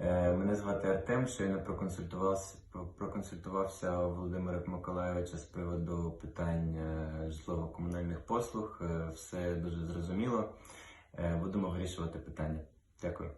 Е, мене звати Артем. Щойно проконсультувався, проконсультувався у Володимира Миколайовича з приводу питань е, житлово-комунальних послуг. Е, все дуже зрозуміло. Будемо вирішувати питання. Дякую.